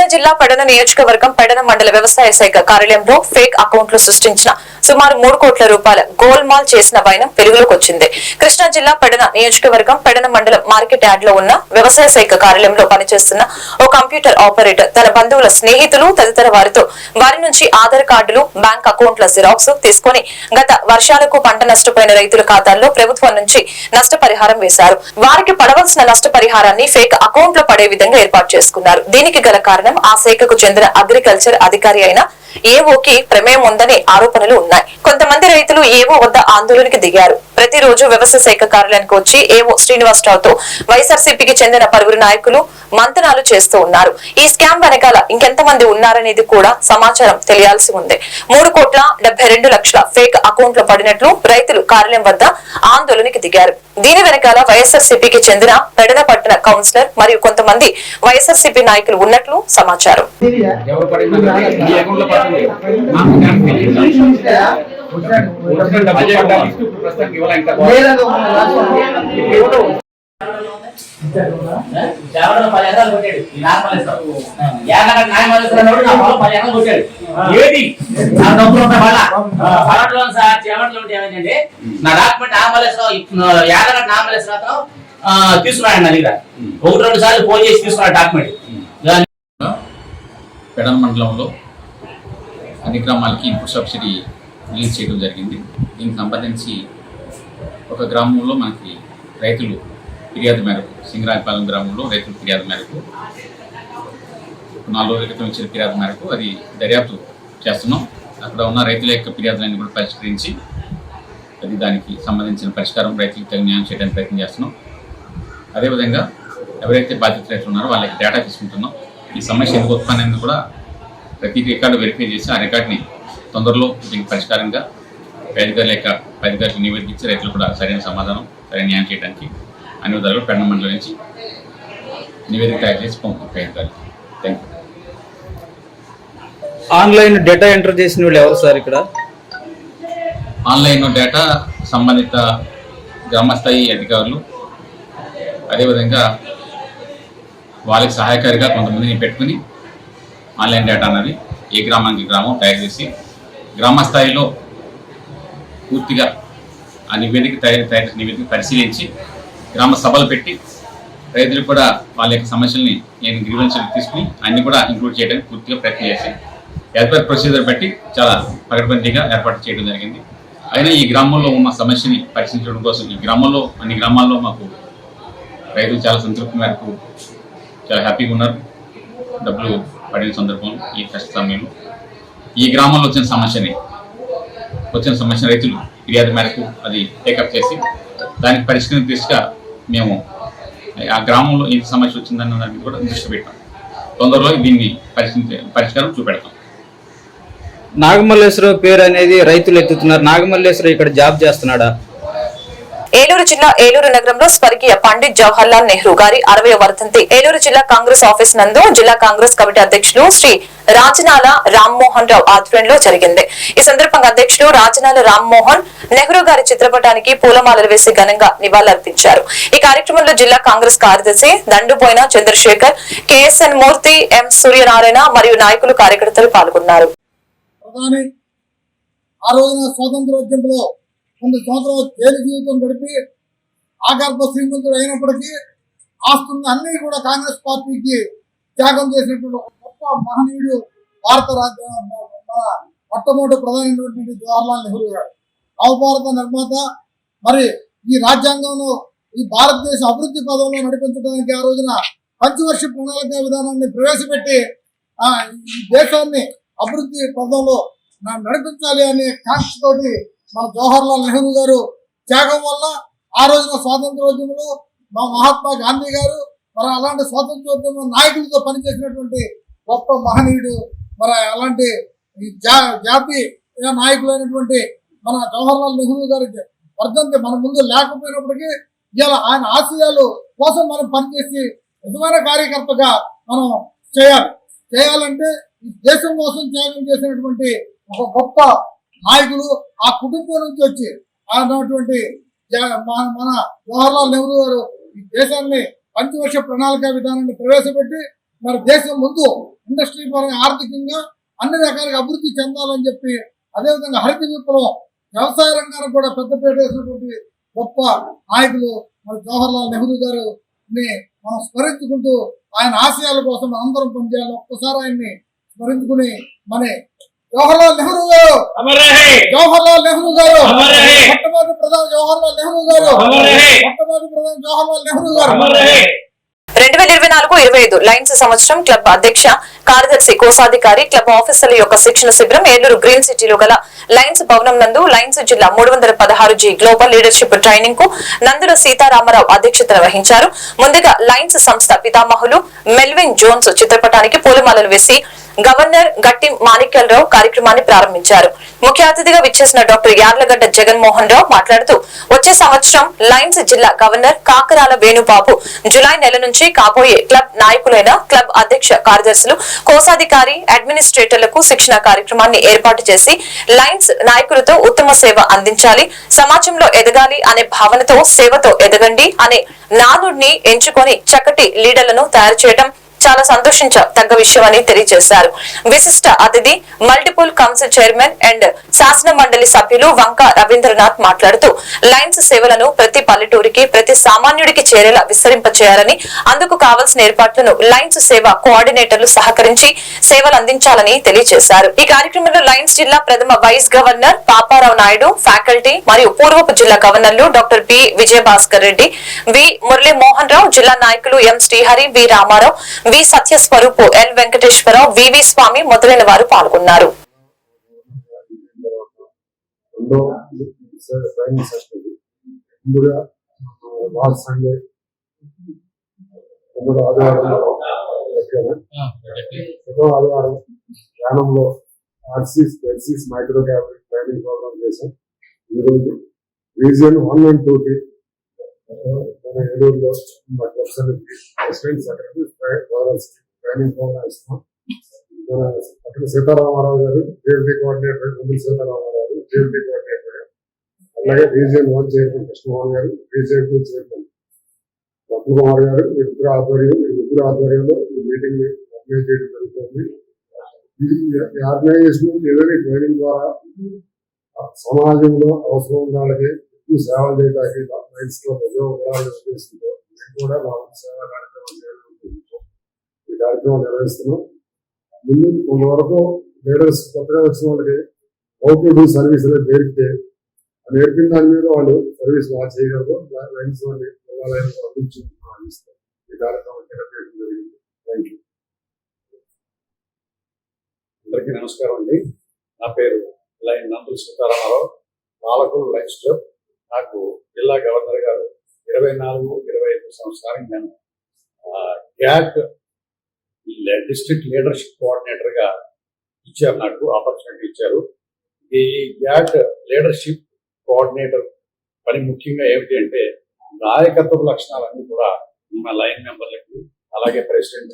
కృష్ణా జిల్లా పెడన నియోజకవర్గం పెడన మండల వ్యవసాయ శాఖ కార్యాలయంలో ఫేక్ అకౌంట్లు సృష్టించిన సుమారు మూడు కోట్ల రూపాయల గోల్మాల్ చేసిన వైనం వెలుగులోకి వచ్చింది. కృష్ణా జిల్లా పెడన నియోజకవర్గం పెడన మండలం మార్కెట్ యార్డ్లో ఉన్న వ్యవసాయ శాఖ కార్యాలయంలో పనిచేస్తున్న ఓ కంప్యూటర్ ఆపరేటర్ తన బంధువుల స్నేహితులు తదితర వారితో వారి నుంచి ఆధార్ కార్డులు బ్యాంక్ అకౌంట్ల జిరాక్స్ తీసుకుని గత వర్షాలకు పంట నష్టపోయిన రైతుల ఖాతాల్లో ప్రభుత్వం నుంచి నష్టపరిహారం వేశారు. వారికి పడవలసిన నష్టపరిహారాన్ని ఫేక్ అకౌంట్లో పడే విధంగా ఏర్పాటు చేసుకున్నారు. దీనికి గల కారణం ఆ శాఖకు చెందిన అగ్రికల్చర్ అధికారి అయిన ఏవోకి ప్రమేయం ఉందనే ఆరోపణలు ఉన్నాయి. కొంతమంది రైతులు ఏవో వద్ద ఆందోళనకి దిగారు. ప్రతిరోజు వ్యవసాయ శాఖ కార్యాలయానికి వచ్చి ఏవో శ్రీనివాసరావుతో వైఎస్ఆర్సీపీకి చెందిన పలువురు నాయకులు మంతనాలు చేస్తూ ఉన్నారు. ఈ స్కామ్ వెనకాల ఇంకెంతమంది ఉన్నారనేది కూడా సమాచారం తెలియాల్సి ఉంది. మూడు కోట్ల డెబ్బై రెండు లక్షల ఫేక్ అకౌంట్లు పడినట్లు రైతులు కార్యాలయం వద్ద ఆందోళనకి దిగారు. దీని వెనకాల వైఎస్ఆర్సీపీకి చెందిన పెడన కౌన్సిలర్ మరియు కొంతమంది వైఎస్ఆర్సీపీ నాయకులు ఉన్నట్లు సమాచారం. ఎవరు పది ఎకరాలు కొట్టాడు ఈ ఏకడ నా పొలం పది ఎకరాలు కొట్టాడు ఏది? నా డబ్బులు ఉంటాయి సార్ చేపట్లో ఉంటే నా డాక్యుమెంట్ నాగమల్లేశ్వరం ఏకడ నాగమల్లేశ్వరం తీసుకున్నాడు నా దగ్గర ఒకటి రెండు సార్లు ఫోన్ చేసి తీసుకున్నాడు డాక్యుమెంట్ పెడన్ మండలంలో అన్ని గ్రామాలకి ఇన్పుట్ సబ్సిడీ రిలీజ్ చేయడం జరిగింది. దీనికి సంబంధించి ఒక గ్రామంలో మనకి రైతులు ఫిర్యాదు మేరకు సింగరాయపాలెం గ్రామంలో రైతుల ఫిర్యాదు మేరకు నాలుగు రోజుల క్రితం ఇచ్చిన ఫిర్యాదు మేరకు అది దర్యాప్తు చేస్తున్నాం. అక్కడ ఉన్న రైతుల యొక్క ఫిర్యాదులన్నీ కూడా పరిష్కరించి అది దానికి సంబంధించిన పరిష్కారం రైతులకు తగిన న్యాయం చేయడానికి ప్రయత్నం చేస్తున్నాం. అదేవిధంగా ఎవరైతే బాధ్యత రైతులు ఉన్నారో వాళ్ళకి డేటా తీసుకుంటున్నాం. ఈ సమస్య ఎందుకు ఉత్పన్నమైంది కూడా ప్రతి రికార్డు వెరిఫై చేసి ఆ రికార్డుని తొందరలో దీనికి పరిష్కారంగా యొక్క పై అధికారులకు నివేదించి రైతులు కూడా సరైన సమాధానం సరైన న్యాయం చేయడానికి అన్ని విధాలుగా పెండ మండలం నుంచి నివేదిక తయారు చేసి పంపుతాం పై అధికారులు thank you online data enter చేసిన వాళ్ళు ఎవరు సార్ ఇక్కడ? ఆన్లైన్ డేటా సంబంధిత గ్రామస్థాయి అధికారులు అదేవిధంగా వాళ్ళకి సహాయకారిగా కొంతమందిని పెట్టుకుని ఆన్లైన్ డేటా అన్నది ఏ గ్రామానికి గ్రామం తయారు చేసి గ్రామ స్థాయిలో పూర్తిగా ఆ నివేదిక తయారు తయారు నివేదిక పరిశీలించి గ్రామ సభలు పెట్టి రైతులు కూడా వాళ్ళ యొక్క సమస్యల్ని నేను గ్రీవెన్స్లు తీసుకుని అన్ని కూడా ఇంక్లూడ్ చేయడానికి పూర్తిగా ప్రయత్నం చేసి ఏర్పాటు ప్రొసీజర్ బట్టి చాలా పకడ్బందీగా ఏర్పాటు చేయడం జరిగింది. అయినా ఈ గ్రామంలో ఉన్న సమస్యని పరిశీలించడం కోసం ఈ గ్రామంలో అన్ని గ్రామాల్లో మాకు రైతులు చాలా సంతృప్తి మేరకు చాలా హ్యాపీగా ఉన్నారు. డబ్బులు పడిన సందర్భం ఈ కష్ట సమయంలో. ఈ గ్రామంలో వచ్చిన సమస్యని వచ్చిన సమస్య రైతులు ఫిర్యాదు మేరకు అది టేకప్ చేసి దానికి పరిష్కరణ దృష్టిగా మేము ఆ గ్రామంలో ఇంత సమస్య వచ్చిందన్న దాని మీద కూడా దృష్టి పెట్టాం. తొందరలో దీన్ని పరిష్కారం చూపెడతాం. నాగమల్లేశ్వరరావు పేరు అనేది రైతులు ఎత్తుతున్నారు. నాగమల్లేశ్వరరావు ఇక్కడ జాబ్ చేస్తున్నాడా? ఏలూరు జిల్లా ఏలూరు నగరంలో స్వర్గీయ పండిత్ జవహర్ లాల్ నెహ్రూ గారి అరవై వర్ధంతి. ఏలూరు జిల్లా కాంగ్రెస్ ఆఫీస్ నందు జిల్లా కాంగ్రెస్ కమిటీ అధ్యక్షులు శ్రీ రాజనాల రామ్మోహన్ రావు ఆధ్వర్యంలో జరిగింది. ఈ సందర్భంగా అధ్యక్షులు రాజనాల రామ్మోహన్ నెహ్రూ గారి చిత్రపటానికి పూలమాలలు వేసి ఘనంగా నివాళులర్పించారు. ఈ కార్యక్రమంలో జిల్లా కాంగ్రెస్ కార్యదర్శి దండుపోయిన చంద్రశేఖర్ కెఎస్ఎన్ మూర్తి ఎం సూర్యనారాయణ మరియు నాయకులు కార్యకర్తలు పాల్గొన్నారు. ఆ రోజున స్వాతంత్రోద్యమంలో కొన్ని సంవత్సరాలు జైలు జీవితం గడిపి ఆకల్ప శ్రీమంతుడు అయినప్పటికీ ఆస్తున్న అన్ని కూడా కాంగ్రెస్ పార్టీకి త్యాగం చేసినటువంటి గొప్ప మహనీయుడు భారత రాజ్య మొట్టమొదటి ప్రధానమైనటువంటి జవహర్లాల్ నెహ్రూ గారు. నవభారత నిర్మాత మరి ఈ రాజ్యాంగంలో ఈ భారతదేశ అభివృద్ధి పదంలో నడిపించడానికి ఆ రోజున పంచవర్ష ప్రణాళిక విధానాన్ని ప్రవేశపెట్టి ఈ దేశాన్ని అభివృద్ధి పదంలో నడిపించాలి అనే కాంక్షతోటి మన జవహర్లాల్ నెహ్రూ గారు త్యాగం వల్ల ఆ రోజున స్వాతంత్రోద్యమంలో మా మహాత్మా గాంధీ గారు మరి అలాంటి స్వాతంత్రోద్యమ నాయకులతో పనిచేసినటువంటి గొప్ప మహనీయుడు మరి అలాంటి ఈ జా జాతీయ నాయకులైనటువంటి మన జవహర్లాల్ నెహ్రూ గారి వర్ధంతి మన ముందు లేకపోయినప్పటికీ ఇలా ఆయన ఆశయాలు కోసం మనం పనిచేసి నిజమైన కార్యకర్తగా మనం చేయాలి. చేయాలంటే ఈ దేశం కోసం త్యాగం చేసినటువంటి ఒక గొప్ప నాయకులు ఆ కుటుంబం నుంచి వచ్చి అన్నటువంటి మన మన జవహర్లాల్ నెహ్రూ గారు ఈ దేశాన్ని పంచవర్ష ప్రణాళిక విధానాన్ని ప్రవేశపెట్టి మరి దేశం ముందు ఇండస్ట్రీ పరంగా ఆర్థికంగా అన్ని రకాలుగా అభివృద్ధి చెందాలని చెప్పి అదేవిధంగా హరిత విప్లవం వ్యవసాయ రంగానికి కూడా పెద్దపేట వేసినటువంటి గొప్ప నాయకులు మరి జవహర్లాల్ నెహ్రూ గారు ని మనం స్మరించుకుంటూ ఆయన ఆశయాల కోసం అందరం పనిచేయాలి ఒక్కసారి ఆయన్ని స్మరించుకుని మన జవహర్ లాల్ నెహ్రూ గారు. జవహర్ లాల్ నెహ్రూ గారు. మొట్టమొదటి ప్రధాని జవహర్ లాల్ నెహ్రూ గారు. మొట్టమొదటి ప్రధాని జవహర్ లాల్ నెహ్రూ గారు. రెండు వేల ఇరవై నాలుగు ఇరవై ఐదు లయన్స్ సంవత్సరం క్లబ్ అధ్యక్ష కార్యదర్శి కోశాధికారి క్లబ్ ఆఫీసర్ల యొక్క శిక్షణ శిబిరం ఏలూరు గ్రీన్ సిటీలో గల లయన్స్ భవనం నందు లయన్స్ జిల్లా మూడు వందల పదహారు జీ గ్లోబల్ లీడర్షిప్ ట్రైనింగ్కు నందుల సీతారామరావు అధ్యక్షతన వహించారు. ముందుగా లయన్స్ సంస్థ పితామహులు మెల్విన్ జోన్స్ చిత్రపటానికి పూలమాలలు వేసి గవర్నర్ గట్టి మాణిక్యాలరావు కార్యక్రమాన్ని ప్రారంభించారు. ముఖ్య అతిథిగా విచ్చేసిన డాక్టర్ యార్లగడ్డ జగన్మోహన్ రావు మాట్లాడుతూ వచ్చే సంవత్సరం లయన్స్ జిల్లా గవర్నర్ కాకరాల వేణుబాబు జులై నెల నుంచి కాబోయే క్లబ్ నాయకులైన క్లబ్ అధ్యక్ష కార్యదర్శులు కోశాధికారి అడ్మినిస్ట్రేటర్లకు శిక్షణ కార్యక్రమాన్ని ఏర్పాటు చేసి లయన్స్ నాయకులతో ఉత్తమ సేవ అందించాలి సమాజంలో ఎదగాలి అనే భావనతో సేవతో ఎదగండి అనే నానుడిని ఎంచుకొని చక్కటి లీడర్లను తయారు చేయడం చాలా సంతోషించదగ్గ విషయం అని తెలియజేశారు. విశిష్ట అతిథి మల్టిపుల్ కౌన్సిల్ చైర్మన్ అండ్ శాసన మండలి సభ్యులు వంక రవీంద్రనాథ్ మాట్లాడుతూ లైన్స్ సేవలను ప్రతి పల్లెటూరికి ప్రతి సామాన్యుడికి చేరేలా విస్తరింపచేయాలని అందుకు కావాల్సిన ఏర్పాట్లను లైన్స్ సేవ కోఆర్డినేటర్లు సహకరించి సేవలు అందించాలని తెలియజేశారు. ఈ కార్యక్రమంలో లైన్స్ జిల్లా ప్రథమ vice governor Paparao Naidu faculty మరియు పూర్వపు జిల్లా గవర్నర్లు doctor B Vijayabhaskar Reddy V Murali Mohan Rao జిల్లా నాయకులు M Srihari V Ramarao V Satyaswarupu L Venkateswararao V V Swamy మొదలైన వారు పాల్గొన్నారు. ఆదివారం ధ్యానంలో RCs LCs micro cabinet training program చేశాం ఈరోజు రీజియన్ వన్ అండ్ టూ కి మన ఏలూరులో మా క్లబ్స్ అనేది ప్రెసిడెంట్ సెక్రటరీ ట్రైనింగ్ ప్రోగ్రామ్ ఇస్తాం అక్కడ సీతారామారావు గారు జేఎల్టీ కోఆర్డినేటర్ ముందు సీతారామారావు గారు జేఎల్టీ కోఆర్డినేటర్ అలాగే రీజియన్ వన్ చైర్మన్ కృష్ణమోహన్ గారు region two chairman Ratna Kumar గారు వీరిద్దరు ఆధ్వర్యం వీరిద్దరు ఆధ్వర్యంలో ఈ మీటింగ్ ఆర్గనైజ్ చేయడం జరుగుతుంది. ఈ- ఆర్గనైజేషన్ ఏదైనా ట్రైనింగ్ ద్వారా సమాజంలో అవసరం ఉన్న వాళ్ళకి ఎక్కువ సేవలు చేయడానికి లైన్స్లో ఉపయోగపడాలనే ఉద్దేశంతో మేము కూడా మా సేవా కార్యక్రమం ఈ కార్యక్రమం నిర్వహిస్తున్నాం. ముందు కొంతవరకు లీడర్స్ కొత్తగా వచ్చిన వాళ్ళకి హౌ టు డూ సర్వీస్ అనేది నేర్పితే నేర్పిన దాని మీద వాళ్ళు సర్వీస్ బాగా చేయగలరు లైన్స్ వాళ్ళని ఎలా ఈ కార్యక్రమం నిర్వహించడం జరిగింది. థ్యాంక్ యూ అందరికీ నమస్కారం అండి. నా పేరు లైన్ నందుల సీతారామారావు. పాలకులు లైఫ్ స్టోర్ నాకు జిల్లా గవర్నర్ గారు ఇరవై నాలుగు ఇరవై ఐదు సంవత్సరానికి నేను క్యాట్ డిస్ట్రిక్ట్ లీడర్షిప్ కోఆర్డినేటర్గా ఇచ్చారు నాకు ఆపర్చునిటీ ఇచ్చారు. ఈ గ్యాట్ లీడర్షిప్ కోఆర్డినేటర్ పని ముఖ్యంగా ఏమిటి అంటే నాయకత్వ లక్షణాలన్నీ కూడా మన లైన్ మెంబర్లకి అలాగే ప్రెసిడెంట్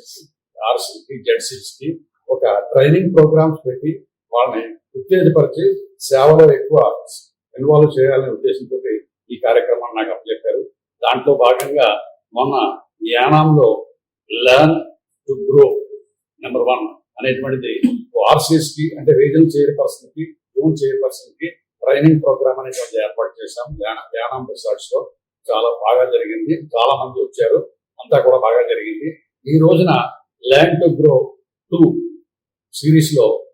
ఆర్సీకి జెడ్సీస్కి ఒక ట్రైనింగ్ ప్రోగ్రామ్స్ పెట్టి వాళ్ళని ఉత్తేజపరిచి సేవలో ఎక్కువ ఇన్వాల్వ్ చేయాలనే ఉద్దేశంతో ఈ కార్యక్రమాన్ని నాకు అప్పచెప్పారు. దాంట్లో భాగంగా మొన్న యానాంలో learn to grow number one అనేటువంటిది ఆర్సీఎస్కి అంటే రీజనల్ చైర్పర్సన్కి జూన్ చైర్పర్సన్కి ట్రైనింగ్ ప్రోగ్రామ్ అనేటువంటి ఏర్పాటు చేశాం. యానా- యానాం రిసార్ట్స్లో చాలా బాగా జరిగింది. చాలా మంది వచ్చారు. అంతా కూడా బాగా జరిగింది. ఈ రోజున ల్యాండ్ టు గ్రో టూ సిరీస్లో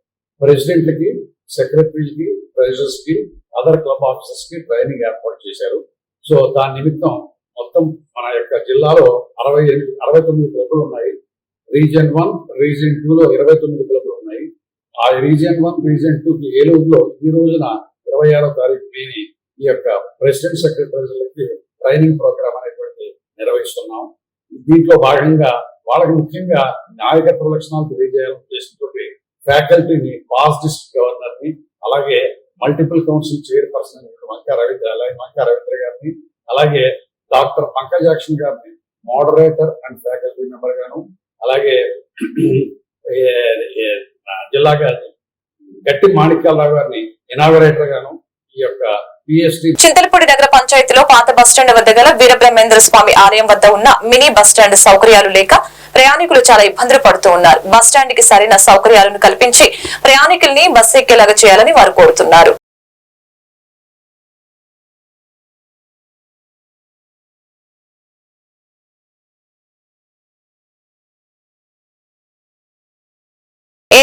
ప్రెసిడెంట్లకి సెక్రటరీలకి ట్రెజరర్స్కి అదర్ క్లబ్ ఆఫీసర్స్కి ట్రైనింగ్ ఏర్పాటు చేశారు. సో దాని నిమిత్తం మొత్తం మన యొక్క జిల్లాలో అరవై ఎనిమిది అరవై తొమ్మిది క్లబ్లు ఉన్నాయి. రీజియన్ వన్ రీజియన్ టూ లో ఇరవై తొమ్మిది క్లబ్లు ఉన్నాయి. ఆ రీజియన్ వన్ రీజియన్ టూకి ఏలూరులో ఈ రోజున ఇరవై ఆరో తారీఖు మేని ఈ యొక్క ప్రెసిడెంట్ సెక్రటరీలకి ట్రైనింగ్ ప్రోగ్రామ్ అనేటువంటి నిర్వహిస్తున్నాం. దీంట్లో భాగంగా వాళ్ళకి ముఖ్యంగా నాయకత్వ లక్షణాలు తెలియజేయాలని ఉద్దేశంతో ఫ్యాకల్టీని పాస్ డిస్ట్రిక్ట్ గవర్నర్ని అలాగే multiple council chairperson Manka Ravindra అలాగే మంకా రవీంద్ర గారిని అలాగే డాక్టర్ పంకజాక్షన్ గారిని మోడరేటర్ అండ్ ఫ్యాకల్టీ మెంబర్ గాను అలాగే జిల్లా గారిని గట్టి మాణిక్యాలరావు గారిని ఇనాగరేటర్ గాను ఈ యొక్క చింతలపూడి నగర పంచాయతీలో పాత బస్టాండ్ వద్ద గల వీరబ్రహ్మేంద్ర స్వామి ఆలయం వద్ద ఉన్న మినీ బస్టాండ్ సౌకర్యాలు లేక ప్రయాణికులు చాలా ఇబ్బందులు పడుతూ ఉన్నారు. బస్ స్టాండ్కి సరైన సౌకర్యాలను కల్పించి ప్రయాణికుల్ని బస్సు ఎక్కేలాగా చేయాలని వారు కోరుతున్నారు.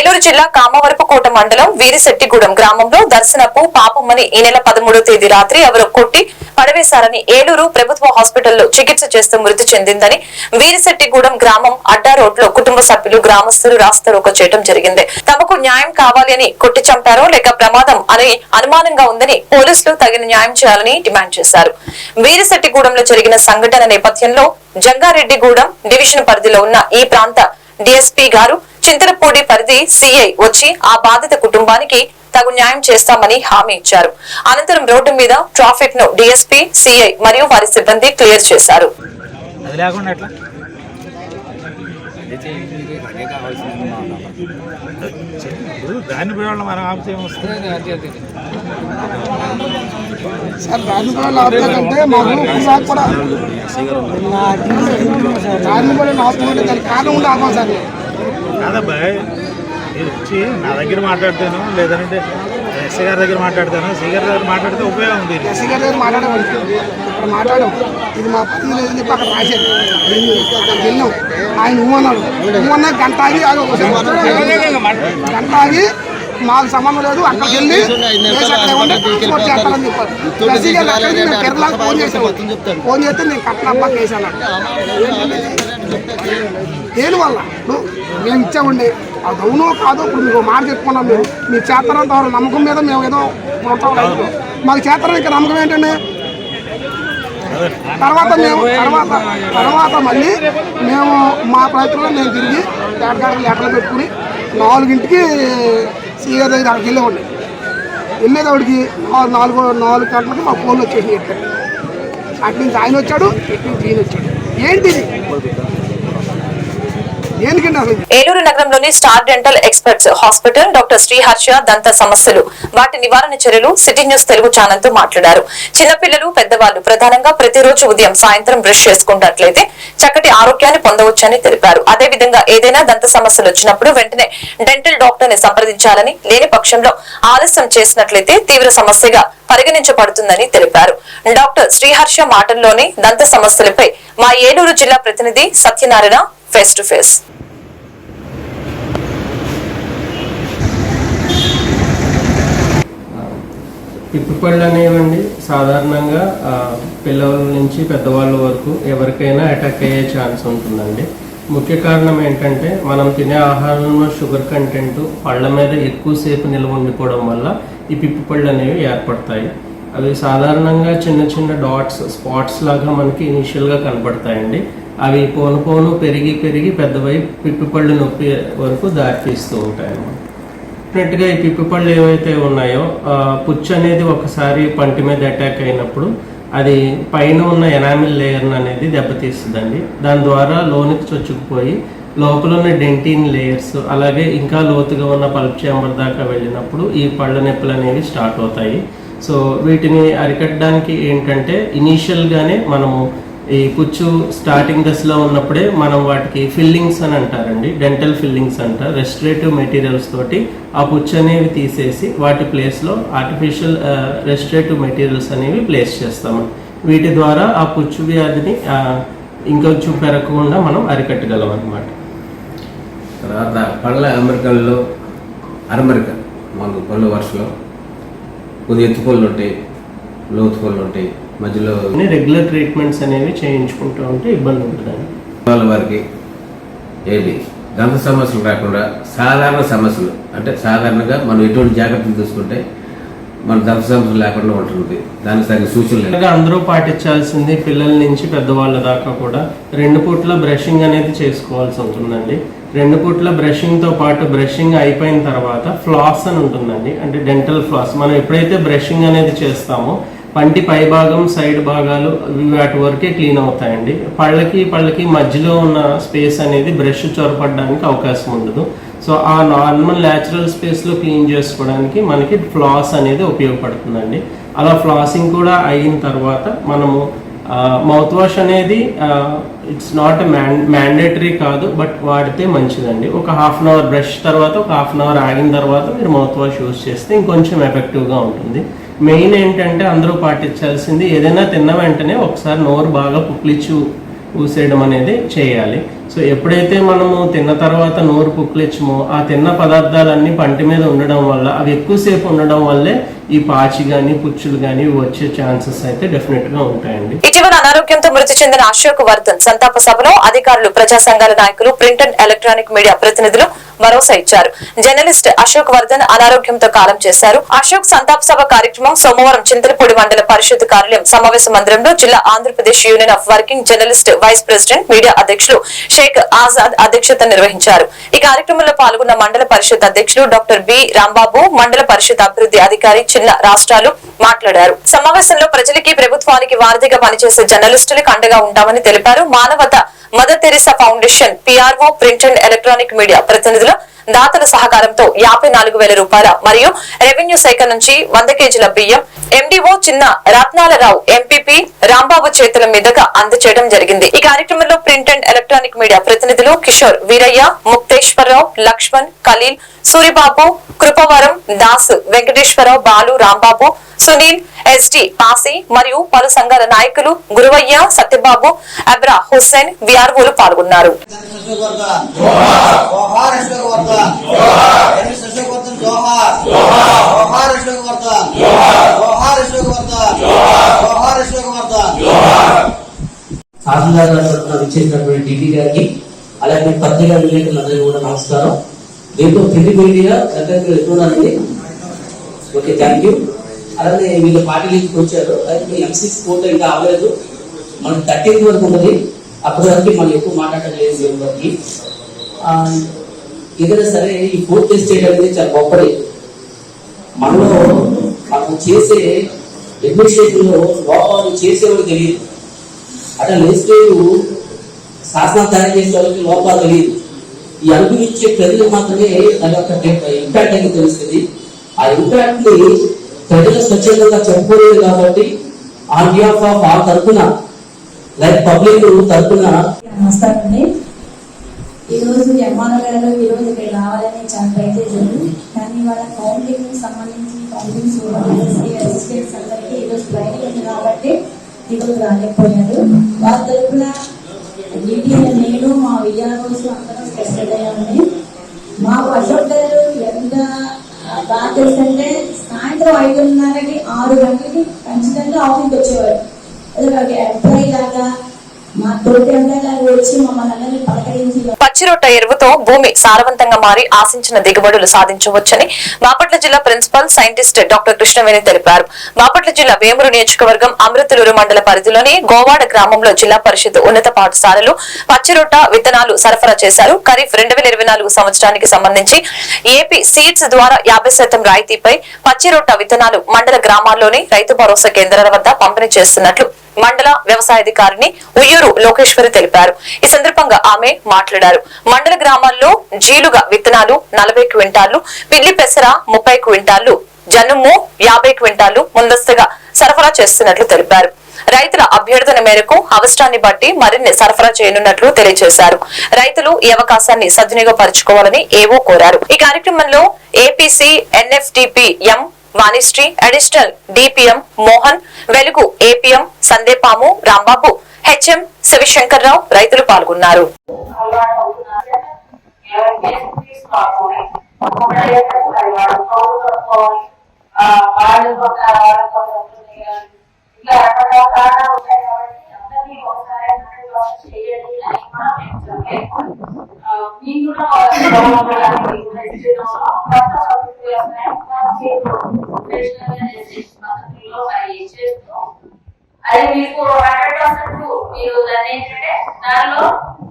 ఏలూరు జిల్లా కామవరపుకోట మండలం వీరిశెట్టిగూడెం గ్రామంలో దర్శనపు పాపమ్మని ఈ నెల పదమూడో తేదీ రాత్రి ఎవరో కొట్టి పడవేశారని ఏలూరు ప్రభుత్వ హాస్పిటల్లో చికిత్స చేస్తూ మృతి చెందిందని వీరిశెట్టిగూడెం గ్రామం అడ్డా రోడ్లో కుటుంబ సభ్యులు గ్రామస్తులు రాస్తారోక చేయడం జరిగింది. తమకు న్యాయం కావాలి అని కొట్టి చంపారో లేక ప్రమాదం అని అనుమానంగా ఉందని పోలీసులు తగిన న్యాయం చేయాలని డిమాండ్ చేశారు. వీరిశెట్టిగూడెంలో జరిగిన సంఘటన నేపథ్యంలో జంగారెడ్డిగూడెం డివిజన్ పరిధిలో ఉన్న ఈ ప్రాంత డిఎస్పీ గారు చింతలపూడి పరిధి సిఐ వచ్చి ఆ బాధిత కుటుంబానికి తగు న్యాయం చేస్తామని హామీ ఇచ్చారు. అనంతరం రోడ్డు మీద ట్రాఫిక్ను డిఎస్పీ సిఐ మరియు వారి సిబ్బంది క్లియర్ చేశారు. దాన్ని మాకు నాకు కూడా కారణం ఆపాం సార్ కాదబ్బాయ్ మీరు వచ్చి నా దగ్గర మాట్లాడతాను లేదంటే ఎస్ఐ గారి దగ్గర మాట్లాడతాను. సి గారి దగ్గర మాట్లాడితే ఉపయోగం ఉంది. ఎస్సీ గారి దగ్గర మాట్లాడేవాళ్ళు ఇక్కడ మాట్లాడాం ఇది మా పని లేదని చెప్పి అక్కడ రాశారు. వెళ్ళాం. ఆయన ఊమన్నాడు అన్నాడు. గంట ఆగి గంట ఆగి మాకు సంబంధం లేదు. అక్కడికి వెళ్ళి అక్కడ ట్రాన్స్పోర్ట్ చేస్తానని చెప్పారు. ఎస్సీ గారు అక్కడికి నేను కేరళకు ఫోన్ చేశాను ఫోన్ చేస్తే నేను కట్టనబ్బా కేసు అన్నాడు దేని వల్ల? ఇప్పుడు మేము ఇచ్చామండి. అది అవునో కాదో ఇప్పుడు మీకు మాట చెప్పుకున్నాం మీరు మీ చేస్తారంత నమ్మకం మీద మేము ఏదో మాకు చేస్తారని ఇంకా నమ్మకం ఏంటండి? తర్వాత మేము తర్వాత తర్వాత మళ్ళీ మేము మా ప్రయత్నంలో మేము తిరిగి ఏటగారికి లెటర్లు పెట్టుకుని నాలుగింటికి సీఏ దగ్గర అక్కడికి వెళ్ళేవాడిని. వెళ్ళేటప్పటికి నాలుగు నాలుగు నాలుగు గంటలకి మా ఫోన్లు వచ్చేసి చెప్పాడు అటు నుంచి ఆయన వచ్చాడు ఇటు నుంచి ఈయన వచ్చాడు. ఏంటిది? ఏలూరు నగరంలోని star dental experts hospital doctor Sriharsha దంత సమస్యలు వాటి నివారణ చర్యలు సిటీ న్యూస్ తెలుగు ఛానల్తో మాట్లాడారు. చిన్నపిల్లలు పెద్దవాళ్ళు ప్రధానంగా ప్రతిరోజు ఉదయం సాయంత్రం బ్రష్ చేసుకున్నట్లయితే చక్కటి ఆరోగ్యాన్ని పొందవచ్చని తెలిపారు. అదేవిధంగా ఏదైనా దంత సమస్యలు వచ్చినప్పుడు వెంటనే డెంటల్ డాక్టర్ని సంప్రదించాలని లేని పక్షంలో ఆలస్యం చేసినట్లయితే తీవ్ర సమస్యగా పరిగణించబడుతుందని తెలిపారు. డాక్టర్ శ్రీహర్ష మాటల్లోని దంత సమస్యలపై మా ఏలూరు జిల్లా ప్రతినిధి సత్యనారాయణ ఫేస్ టు ఫేస్. తిప్పిపళ్ళు అనేవండి సాధారణంగా పిల్లల నుంచి పెద్దవాళ్ళ వరకు ఎవరికైనా అటాక్ అయ్యే ఛాన్స్ ఉంటుందండి. ముఖ్య కారణం ఏంటంటే మనం తినే ఆహారంలో షుగర్ కంటెంట్ పళ్ళ మీద ఎక్కువసేపు నిల్వ ఉండిపోవడం వల్ల ఈ పిప్పిపళ్ళు అనేవి ఏర్పడతాయి. అవి సాధారణంగా చిన్న చిన్న డాట్స్ స్పాట్స్ లాగా మనకి ఇనిషియల్గా కనపడతాయండి. అవి పోను పోను పెరిగి పెరిగి పెద్దవై పిప్పిపళ్ళు నొప్పి వరకు దారితీస్తూ ఉంటాయి అన్నమాట డెఫినెట్గా ఈ పిప్పిపళ్ళు ఏవైతే ఉన్నాయో పుచ్చు అనేది ఒకసారి పంటి మీద అటాక్ అయినప్పుడు అది పైన ఉన్న ఎనామిల్ లేయర్ అనేది దెబ్బతీస్తుందండి. దాని ద్వారా లోనికి చొచ్చుకుపోయి లోపల ఉన్న డెంటిన్ లేయర్స్ అలాగే ఇంకా లోతుగా ఉన్న పల్ప్ చేంబర్ దాకా వెళ్ళినప్పుడు ఈ పళ్ళ నొప్పులు అనేవి స్టార్ట్ అవుతాయి. సో వీటిని అరికట్టడానికి ఏంటంటే ఇనీషియల్గానే మనము ఈ పుచ్చు స్టార్టింగ్ దశలో ఉన్నప్పుడే మనం వాటికి ఫిల్లింగ్స్ అని అంటారండి డెంటల్ ఫిల్లింగ్స్ అంటారు రెస్టరేటివ్ మెటీరియల్స్ తోటి ఆ పుచ్చు అనేవి తీసేసి వాటి ప్లేస్లో ఆర్టిఫిషియల్ రెస్టరేటివ్ మెటీరియల్స్ అనేవి ప్లేస్ చేస్తాము. వీటి ద్వారా ఆ పుచ్చు వ్యాధిని ఇంకొంచెం పెరగకుండా మనం అరికట్టగలం అనమాట తర్వాత పళ్ళ అమెరికన్లో అరమరిక మన పళ్ళు వరుసలో కొద్ది ఎత్తు పళ్ళు ఉంటాయి లోతు పళ్ళు ఉంటాయి మధ్యలో రెగ్యులర్ ట్రీట్మెంట్స్ అనేవి చేయించుకుంటూ ఉంటే ఇబ్బంది ఉంటుందండి వాళ్ళ వారికి ఏది? దంత సమస్యలు రాకుండా సాధారణ సమస్యలు అంటే సాధారణంగా మనం ఎటువంటి జాగ్రత్తలు తీసుకుంటే మన దంత సమస్యలు లేకుండా ఉంటుంది. దానికి తగిన సూచనలు అందరూ పాటించాల్సింది పిల్లల నుంచి పెద్దవాళ్ళ దాకా కూడా రెండు పూట్ల బ్రషింగ్ అనేది చేసుకోవాల్సి ఉంటుందండి. రెండు పూట్ల బ్రషింగ్తో పాటు బ్రషింగ్ అయిపోయిన తర్వాత ఫ్లాస్ అని ఉంటుందండి. అంటే డెంటల్ ఫ్లాస్ మనం ఎప్పుడైతే బ్రషింగ్ అనేది చేస్తామో పంటి పై భాగం సైడ్ భాగాలు ఇవి వాటి వరకే క్లీన్ అవుతాయండి. పళ్ళకి పళ్ళకి మధ్యలో ఉన్న స్పేస్ అనేది బ్రష్ చొరపడడానికి అవకాశం ఉండదు. సో ఆ నార్మల్ న్యాచురల్ స్పేస్లో క్లీన్ చేసుకోవడానికి మనకి ఫ్లాస్ అనేది ఉపయోగపడుతుందండి. అలా ఫ్లాసింగ్ కూడా అయిన తర్వాత మనము మౌత్ వాష్ అనేది ఇట్స్ నాట్ మ్యాండేటరీ కాదు బట్ వాడితే మంచిదండి. ఒక హాఫ్ అన్ అవర్ బ్రష్ తర్వాత ఒక హాఫ్ అన్ అవర్ ఆగిన తర్వాత మీరు మౌత్ వాష్ యూస్ చేస్తే ఇంకొంచెం ఎఫెక్టివ్గా ఉంటుంది. మెయిన్ ఏంటంటే అందరూ పాటించాల్సింది ఏదైనా తిన్న వెంటనే ఒకసారి నోరు బాగా పుక్లిచ్చి ఊసేయడం అనేది చేయాలి. సో ఎప్పుడైతే మనము తిన్న తర్వాత నోరు పుక్లిచ్చమో ఆ తిన్న పదార్థాలన్నీ పంటి మీద ఉండడం వల్ల అవి ఎక్కువసేపు ఉండడం వల్లే ఈ పాచి కానీ పుచ్చులు కానీ వచ్చే ఛాన్సెస్ అయితే డెఫినెట్గా ఉంటాయండి. ఇటీవల అనారోగ్యంతో మృతి చెందిన అశోక్ వర్ధన్ సంతాప సభలో అధికారులు ప్రజా సంఘాల నాయకులు ప్రింట్ అండ్ ఎలక్ట్రానిక్ మీడియా ప్రతినిధులు భరోసా ఇచ్చారు. జర్నలిస్ట్ అశోక్ వర్ధన్ అనారోగ్యంతో కాలం చేశారు. అశోక్ సంతాప సభ కార్యక్రమం సోమవారం చింతలపూడి మండల పరిషత్ కార్యాలయం సమావేశ మందిరంలో జిల్లా Andhra Pradesh union of working journalist vice president media అధ్యక్షులు షేక్ ఆజాద్ అధ్యక్షత నిర్వహించారు. ఈ కార్యక్రమంలో పాల్గొన్న మండల పరిషత్ అధ్యక్షులు డాక్టర్ బి రాంబాబు మండల పరిషత్ అభివృద్ధి అధికారి చిన్న రాష్ట్రాలు మాట్లాడారు. సమావేశంలో ప్రజలకి ప్రభుత్వానికి వారధిగా పనిచేసే జర్నలిస్టులకు అండగా ఉంటామని తెలిపారు. మానవత mother Teresa foundation PRO print and electronic media ప్రతినిధుల దాతల సహకారంతో యాభై నాలుగు వేల రూపాయల మరియు రెవెన్యూ శాఖ నుంచి వంద కేజీల బియ్యం ఎండిఓ చిన్న రత్నాలరావు ఎంపీపీ రాంబాబు చేతుల మీదుగా అందచేయడం జరిగింది. ఈ కార్యక్రమంలో ప్రింట్ అండ్ ఎలక్ట్రానిక్ మీడియా ప్రతినిధులు కిషోర్ వీరయ్య ముక్తేశ్వరరావు లక్ష్మణ్ ఖలీల్ సూరిబాబు కృపవరం దాస్ వెంకటేశ్వరరావు బాలు రాంబాబు సునీల్ ఎస్టీ పాసి మరియు పలు సంఘాల నాయకులు గురువయ్య సత్యబాబు అబ్రా హుస్సేన్ విఆర్ఓలు పాల్గొన్నారు. జోహార్. జోహార్. అశోక్ వర్ధన్ జోహార్. అశోక్ వర్ధన్ జోహార్. అశోక్ వర్ధన్ తహసీల్దార్ గారు విచ్చేసినటువంటి డిడి గారికి అలాగే పత్రికా విలేకరులందరికీ కూడా నమస్కారం. దీంతో ప్రింట్ మీడియా దగ్గరికి వెళ్తున్నానండి ఓకే థ్యాంక్ యూ అలాగే వీళ్ళు పార్టీలోకి వచ్చారు. అయితే ఎంసీ కోర్టు ఇంకా అవ్వలేదు మనకి థర్టీన్త్ వరకు ఉన్నది. అప్పటి వరకు మనం ఎక్కువ మాట్లాడటం లేదు వరకు. ఆ, ఏదైనా సరే ఈ ఫోర్త్ చేయడం అనేది చాలా గొప్పది. మనలో మనం చేసే అడ్మినిస్ట్రేషన్లో లోపాలు చేసేవాడు తెలియదు. అట్లా లెజిస్లేటివ్ శాసనం తయారు చేసే వాళ్ళకి లోపాలు తెలియదు. ఈ అనుభవించే ప్రజలు మాత్రమే దాని యొక్క ఇంపాక్ట్ అనేది తెలుస్తుంది. ఆ ఇంపాక్ట్ని ప్రజలు స్వచ్ఛందంగా చెప్పుకోలేదు కాబట్టి ఆన్ బిహాఫ్ ఆఫ్ ఆ తరఫున లైక్ పబ్లిక్ తరఫున నమస్కారం అండి. ఈ రోజు ఎంఆర్ఓ ఈ రోజు ఇక్కడ రావాలని చాలా ట్రై చేశారు కానీ వాళ్ళ కౌంటింగ్ సంబంధించి కౌంటింగ్ అసిస్టెంట్స్ అందరికీ ఈరోజు ట్రైనింగ్ ఉంది కాబట్టి ఈరోజు రాలేకపోయారు. వాళ్ళ తరఫున డీటీ నేను మా విఆర్ఓస్ అందరం స్పెషల్ అయ్యామని మాకు అశోక్ గారు ఎంత బాగా తెలుసంటే సాయంత్రం ఐదున్నరకి ఆరు గంటలకి ఖచ్చితంగా ఆఫీస్కి వచ్చేవారు. అది ఒక ఎంప్లాయీ లాగా మా తోటి అందరూ వచ్చి మమ్మల్ని అందరినీ పలకరించి పచ్చిరొట్ట ఎరువుతో భూమి సారవంతంగా మారి ఆశించిన దిగుబడులు సాధించవచ్చని బాపట్ల జిల్లా ప్రిన్సిపల్ సైంటిస్ట్ డాక్టర్ కృష్ణవేణి తెలిపారు. బాపట్ల జిల్లా వేమూరు నియోజకవర్గం అమృతలూరు మండల పరిధిలోని గోవాడ గ్రామంలో జిల్లా పరిషత్ ఉన్నత పాఠశాలలు పచ్చిరొట్ట విత్తనాలు సరఫరా చేశారు. ఖరీఫ్ రెండు ఇరవై నాలుగు సంవత్సరానికి సంబంధించి ఏపీ సీడ్స్ ద్వారా యాభై శాతం రాయితీపై పచ్చిరొట్ట విత్తనాలు మండల గ్రామాల్లోని రైతు భరోసా కేంద్రాల వద్ద పంపిణీ చేస్తున్నట్లు మండల వ్యవసాయాధికారిని ఉయ్యూరు లోకేశ్వరి తెలిపారు. ఈ సందర్భంగా ఆమె మాట్లాడారు. మండల గ్రామాల్లో జీలుగా విత్తనాలు నలభై క్వింటాళ్ళు పిల్లి పెసర ముప్పై క్వింటాళ్ళు జనుము యాభై క్వింటాళ్ళు ముందస్తుగా సరఫరా చేస్తున్నట్లు తెలిపారు. రైతుల అభ్యర్థన మేరకు అవసరాన్ని బట్టి మరిన్ని సరఫరా చేయనున్నట్లు తెలియజేశారు. రైతులు ఈ అవకాశాన్ని సద్వినియోగపరచుకోవాలని ఏవో కోరారు. ఈ కార్యక్రమంలో APC NFTP M Vanisri additional DPM Mohan Velugu APM Sandepamu Rambabu HM Sivasankarrao రైతులు పాల్గొన్నారు. ఇట్లా రకరకాల ఉంటాయి కాబట్టి ఒకసారి హండ్రెడ్ చేయండి అని మనం మీకు కూడా అది మీకు హండ్రెడ్ పర్సెంట్ మీరు దాన్ని ఏంటంటే దానిలో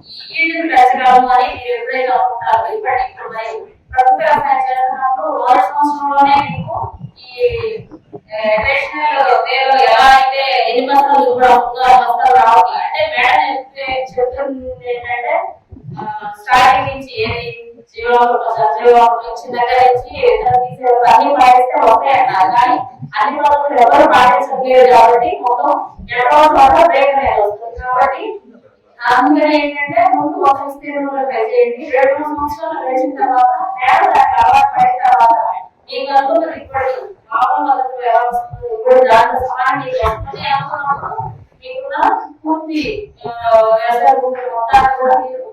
ఈ ఈల్డ్ పెంచగలము అని మీరు ఎప్పుడైతే అనుకుంటారో ఇప్పటి ఇప్పుడు మరి ప్రభుత్వ వ్యవసాయం చేస్తున్నప్పుడు మొదటి సంవత్సరంలోనే మీకు ఈ ట్రెడిషనల్ వేలో ఎలా అయితే ఎన్ని బస్తాలు కూడా ఉందో ఆ బస్తాలు రావాలి అంటే మేడం చెప్తుంది ఏంటంటే స్టార్టింగ్ నుంచి ఏది జీవో జీవం వచ్చిన దగ్గర నుంచి అన్ని పాటిస్తే ఓకే అన్నారు కానీ అన్ని పనులు ఎవరు పాటించట్లేదు కాబట్టి మొత్తం బ్రేక్ అనేది వస్తుంది. కాబట్టి అందుకని ఏంటంటే ముందు ఒక రెండు మూడు సంవత్సరాలు వేసిన తర్వాత నేల తర్వాత అలవాటు పడిన తర్వాత మీకు అనుకున్నది ఇప్పుడు మామూలు మద్దతు ఎలా వస్తుంది ఇప్పుడు దాంట్లో సమానం వస్తుంది అనుకున్నప్పుడు మీకున్న పూర్తి ఆ, వ్యవసాయ భూములు మొత్తాన్ని కూడా మీరు ప్రకృతి వ్యవసాయంలో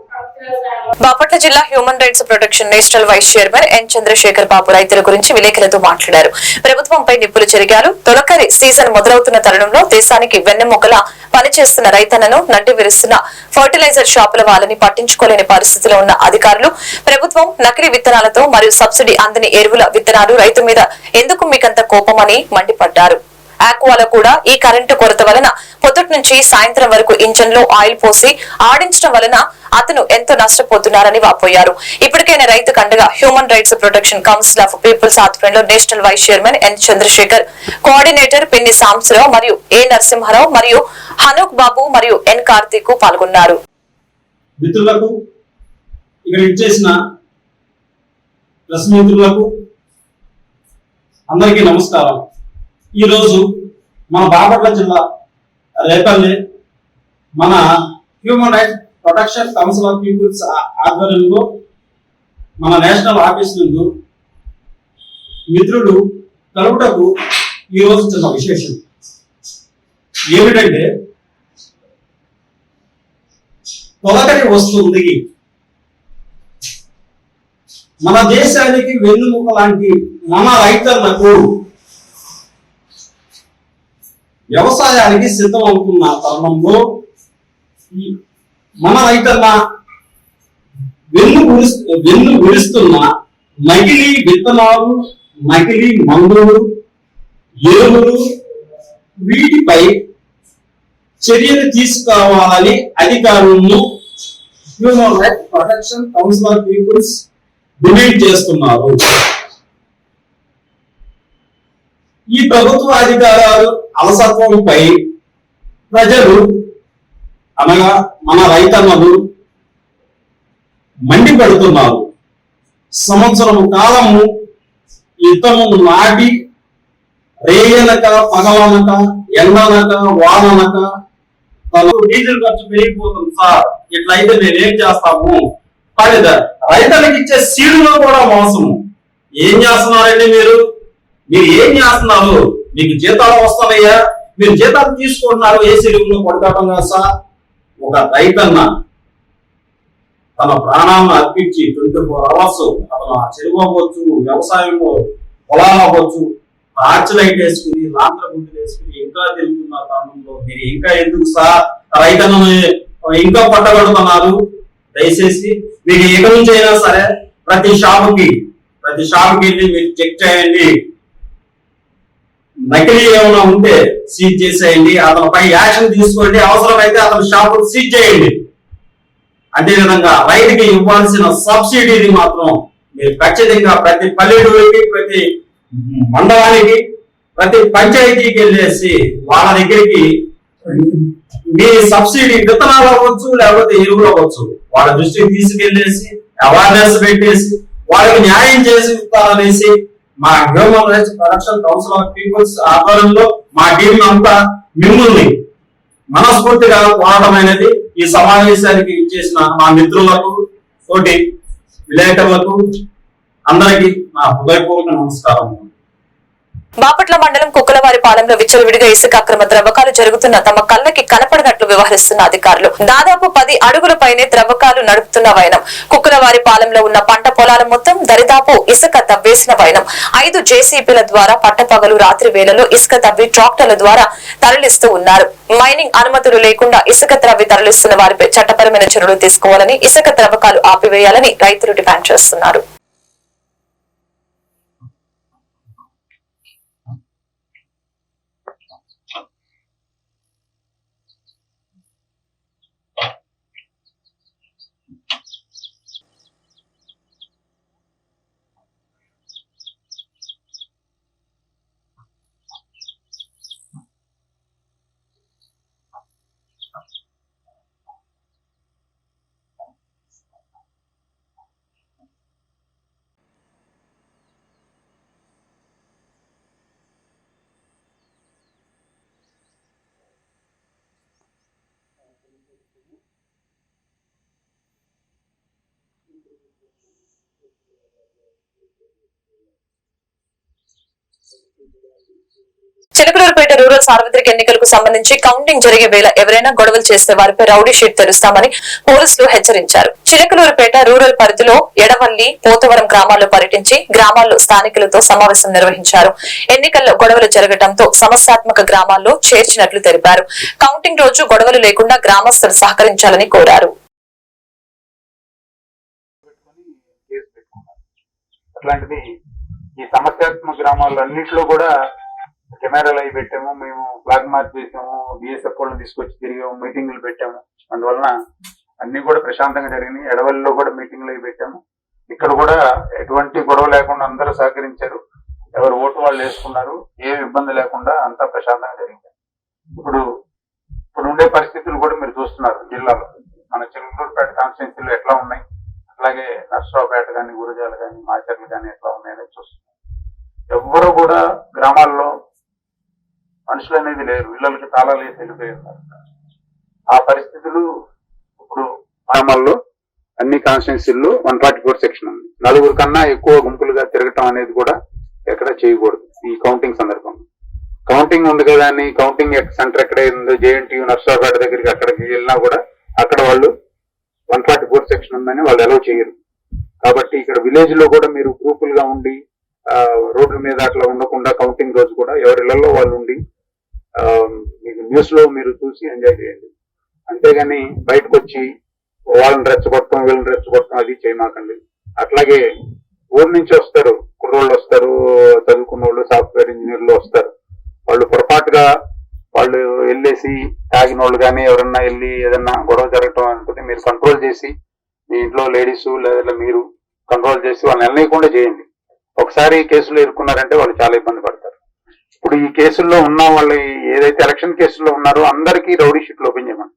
బాపట్ల జిల్లా human rights protection national vice chairman N Chandrasekhar Babu రైతుల గురించి విలేకరులతో మాట్లాడారు. ప్రభుత్వంపై నిప్పులు చెరిగారు. తొలకరి సీజన్ మొదలవుతున్న తరుణంలో దేశానికి వెన్నెముకలా పనిచేస్తున్న రైతన్నను నడ్డి విరుస్తున్న ఫర్టిలైజర్ షాపుల వాళ్ళని పట్టించుకోలేని పరిస్థితిలో ఉన్న అధికారులు ప్రభుత్వం నకిలీ విత్తనాలతో మరియు సబ్సిడీ అందని ఎరువుల విత్తనాలు రైతు మీద ఎందుకు మీకంత కోపమని మండిపడ్డారు. ఆక్వాలో కూడా ఈ కరెంటు కొరత వలన పొద్దుటి నుంచి సాయంత్రం వరకు ఇంజన్లో ఆయిల్ పోసి ఆడించడం వలన అతను ఎంతో నష్టపోతున్నారని వాపోయారు. ఇప్పటికైనా రైతు కండగా human rights protection council of peoples ఆధ్వర్యంలో national vice chairman N Chandrasekhar coordinator Pinni Samsarao మరియు ఏ నరసింహారావు మరియు హనూక్ బాబు మరియు ఎన్ కార్తీక్ పాల్గొన్నారు. మిత్రులకు ఇక్కడ ఇచ్చేసిన ప్రశ్న మిత్రులకు అందరికీ నమస్కారం. ఈరోజు మన బాపట్ల జిల్లా రేపల్లి మన human rights protection council of peoples ఆధ్వర్యంలో మన నేషనల్ ఆఫీస్ నందు మిత్రుడు కలుపుటకు ఈరోజు చిన్న విశేషం. ఏమిటంటే తొలకరి వస్తుంది మన దేశానికి వెన్నుముక లాంటి మన రైతులకు వ్యవసాయానికి సిద్ధం అవుతున్న తరుణంలో మన రైతన్న వెన్ను వెన్ను విడుస్తున్న నకిలీ విత్తనాలు నకిలీ మందులు ఎరువులు వీటిపై చర్యలు తీసుకోవాలని అధికారులను human protection council of peoples demand చేస్తున్నారు. ఈ ప్రభుత్వ అధికారాలు అలసత్వంపై ప్రజలు అనగా మన రైతన్నలు మండిపడుతున్నారు. సంవత్సరం కాలము యుద్ధము నాటి రేయనక పగలనక ఎండనక వాననక డీజిల్ ఖర్చు పెరిగిపోతుంది సార్. ఇట్లయితే మేము ఏం చేస్తాము? పడిద రైతులకు ఇచ్చే సీడులో కూడా మోసము. ఏం చేస్తున్నారండి మీరు? మీరు ఏం చేస్తున్నారు? మీకు జీతాలు వస్తున్నాయా? మీరు జీతాలు తీసుకుంటున్నారు ఏ సిలువులో పడుకోవడం కాదు సార్ ఒక రైతన్న తన ప్రాణాలను అర్పించి ట్వంటీ ఫోర్ అవర్స్ అతను ఆ చెరువు అవ్వచ్చు వ్యవసాయంలో పొలాలు అవ్వచ్చు టార్చ్ లైట్ వేసుకుని రాత్ర గుండె వేసుకుని ఇంకా తిరుగుతున్న తరుణంలో మీరు ఇంకా ఎందుకు సార్ రైతన్నను ఇంకా పట్టగొడుతున్నారు? దయచేసి మీరు ఎక్కడి నుంచి అయినా సరే ప్రతి షాపుకి ప్రతి షాపుకి వెళ్ళి మీరు చెక్ చేయండి. నకిలీ ఏమైనా ఉంటే సీజ్ చేసేయండి అతనిపై యాక్షన్ తీసుకోండి అవసరమైతే అతని షాపు సీజ్ చేయండి. అదే విధంగా రైతుకి ఇవ్వాల్సిన సబ్సిడీని మాత్రం మీరు ఖచ్చితంగా ప్రతి పల్లెటూరికి ప్రతి మండలానికి ప్రతి పంచాయతీకి వెళ్ళేసి వాళ్ళ దగ్గరికి మీ సబ్సిడీ విత్తనాలు అవ్వచ్చు లేకపోతే ఎరువులు అవ్వచ్చు వాళ్ళ దృష్టికి తీసుకెళ్ళేసి అవేర్నెస్ పెట్టేసి వాళ్ళకి న్యాయం చేసి ఇస్తారనేసి మా human rights production council of peoples ఆధ్వర్యంలో మా టీం అంతా మిమ్మల్ని మనస్ఫూర్తిగా కోరడం అనేది ఈ సమావేశానికి ఇచ్చేసిన మా మిత్రులకు తోటి విలేకరులకు అందరికీ నా హృదయపూర్వక నమస్కారం బాపట్ల మండలం కుక్కలవారి పాలెంలో విచ్చలవిడిగా ఇసుక అక్రమ ద్రవ్వకాలు జరుగుతున్న తమ కళ్ళకి కనపడినట్లు వ్యవహరిస్తున్న అధికారులు. దాదాపు పది అడుగుల పైనే ద్రవ్వకాలు నడుపుతున్న వైనం. కుక్కలవారి పాలెంలో ఉన్న పంట పొలాల మొత్తం దరిదాపు ఇసుక తవ్వేసిన వైనం. ఐదు జేసీబీల ద్వారా పట్టపగలు రాత్రి వేళలో ఇసుక తవ్వి ట్రాక్టర్ల ద్వారా తరలిస్తూ ఉన్నారు. మైనింగ్ అనుమతులు లేకుండా ఇసుక త్రవ్వి తరలిస్తున్న వారిపై చట్టపరమైన చర్యలు తీసుకోవాలని ఇసుక త్రవ్వకాలు ఆపివేయాలని రైతులు డిమాండ్ చేస్తున్నారు. చిలకలూరుపేట రూరల్ సార్వత్రిక ఎన్నికలకు సంబంధించి కౌంటింగ్ జరిగే వేళ ఎవరైనా గొడవలు చేస్తే వారిపై రౌడీ షీట్ తెలుస్తామని పోలీసులు హెచ్చరించారు. చిలకలూరుపేట రూరల్ పరిధిలో ఎడవల్లి పోతవరం గ్రామాల్లో పర్యటించి గ్రామాల్లో స్థానికులతో సమావేశం నిర్వహించారు. ఎన్నికల్లో గొడవలు జరగడంతో సమస్యాత్మక గ్రామాల్లో చేర్చినట్లు తెలిపారు. కౌంటింగ్ రోజు గొడవలు లేకుండా గ్రామస్తులు సహకరించాలని కోరారు. అట్లాంటిది ఈ సమస్యాత్మక గ్రామాల్లో అన్నింటిలో కూడా కెమెరాలు అవి పెట్టాము. మేము ఫ్లాగ్ మార్చ్ చేసాము. బిఎస్ఎఫ్ వాళ్ళని తీసుకొచ్చి తిరిగాము. మీటింగ్లు పెట్టాము. అందువలన అన్ని కూడా ప్రశాంతంగా జరిగినాయి. ఎడవల్లో కూడా మీటింగ్లు అవి పెట్టాము. ఇక్కడ కూడా ఎటువంటి గొడవ లేకుండా అందరూ సహకరించారు. ఎవరు ఓటు వాళ్ళు వేసుకున్నారు. ఏ ఇబ్బంది లేకుండా అంతా ప్రశాంతంగా జరిగింది. ఇప్పుడు ఇప్పుడు ఉండే పరిస్థితులు కూడా మీరు చూస్తున్నారు జిల్లాలో. మన చిలుకూరుపేట కాన్స్టిట్యున్సీలో ఎట్లా ఉన్నాయి? అలాగే నర్సరావుపేట కానీ గురజాలు కానీ మాచర్లు కానీ ఎట్లా ఉన్నాయని చూస్తున్నాం. ఎవ్వరు కూడా గ్రామాల్లో మనుషులు అనేది లేరు. ఇళ్ళకి తాళాలు వేసి వెళ్ళిపోయి ఆ పరిస్థితులు ఇప్పుడు గ్రామాల్లో అన్ని కాన్స్టిట్యున్సీల్లో వన్ ఫార్టీ ఫోర్ సెక్షన్ ఉంది. నలుగురు కన్నా ఎక్కువ గుంపులుగా తిరగటం అనేది కూడా ఎక్కడ చేయకూడదు ఈ కౌంటింగ్ సందర్భంలో. కౌంటింగ్ ఉంది కదా అని కౌంటింగ్ సెంటర్ ఎక్కడ ఉందో జేఎన్టీయూ నర్సరావుపేట దగ్గరికి అక్కడికి వెళ్ళినా కూడా అక్కడ వాళ్ళు వన్ ఫార్టీ ఫోర్ సెక్షన్ ఉందని వాళ్ళు అలౌ చేయరు. కాబట్టి ఇక్కడ విలేజ్లో కూడా మీరు గ్రూపులుగా ఉండి రోడ్ల మీద అట్లా ఉండకుండా కౌంటింగ్ రోజు కూడా ఎవరి ఇళ్ళలో వాళ్ళు ఉండి మీకు న్యూస్లో మీరు చూసి ఎంజాయ్ చేయండి. అంతేగాని బయటకు వచ్చి వాళ్ళని రెచ్చగొట్టడం వీళ్ళని రెచ్చగొట్టడం అది చేయమాకండి. అట్లాగే ఊరు నుంచి వస్తారు కుర్రోళ్ళు వస్తారు చదువుకున్న వాళ్ళు సాఫ్ట్వేర్ ఇంజనీర్లు వస్తారు. వాళ్ళు పొరపాటుగా వాళ్ళు వెళ్ళేసి తాగిన వాళ్ళు కానీ ఎవరన్నా వెళ్ళి ఏదన్నా గొడవ జరగటం అనుకుంటే మీరు కంట్రోల్ చేసి మీ ఇంట్లో లేడీస్ లేదా మీరు కంట్రోల్ చేసి వాళ్ళని వెళ్ళనీయకుండా చేయండి. ఒకసారి కేసులో ఇరుక్కున్నారంటే వాళ్ళు చాలా ఇబ్బంది పడతారు. ఇప్పుడు ఈ కేసుల్లో ఉన్న వాళ్ళు ఏదైతే ఎలక్షన్ కేసుల్లో ఉన్నారో అందరికీ రౌడీ షీట్లు ఓపెన్ చేయమని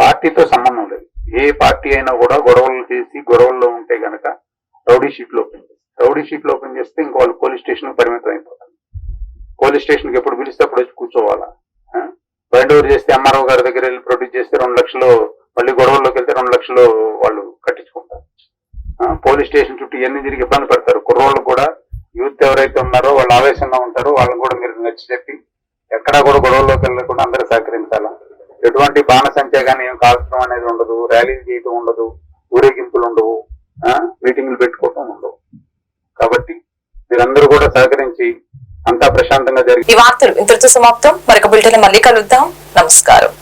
పార్టీతో సంబంధం లేదు. ఏ పార్టీ అయినా కూడా గొడవలు చేసి గొడవల్లో ఉంటే గనక రౌడీ షీట్లు ఓపెన్ చేస్తారు రౌడీ షీట్లు ఓపెన్ చేస్తే ఇంక వాళ్ళు పోలీస్ స్టేషన్ పరిమితం అయిపోతారు. పోలీస్ స్టేషన్కి ఎప్పుడు పిలిస్తే అప్పుడు వచ్చి కూర్చోవాలా బైండ్ ఓవర్ చేస్తే ఎంఆర్ఓ గారి దగ్గర వెళ్ళి ప్రొడ్యూస్ చేస్తే రెండు లక్షలు మళ్ళీ గొడవల్లోకి వెళ్తే రెండు లక్షలు వాళ్ళు కట్టించుకుంటారు. పోలీస్ స్టేషన్ చుట్టూ ఇవన్నీ తిరిగి ఇబ్బంది పడతారు. కుర్రోళ్ళు కూడా యూత్ ఎవరైతే ఉన్నారో వాళ్ళు ఆవేశంగా ఉంటారో. వాళ్ళని కూడా మీరు నచ్చి చెప్పి ఎక్కడా కూడా గొడవల్లోకి వెళ్ళకుండా అందరూ సహకరించాలా? ఎటువంటి బాణసంచా కానీ ఏం కాల్చడం అనేది ఉండదు. ర్యాలీలు చేయటం ఉండదు. ఊరేగింపులు ఉండవు. మీటింగ్లు పెట్టుకోవటం ఉండవు. కాబట్టి మీరందరూ కూడా సహకరించి అంతా ప్రశాంతంగా జరిగింది ఈ వార్తలు ఇంతటితో సమాప్తం. మరొక బులెటిన్ మళ్ళీ కలుద్దాం. నమస్కారం.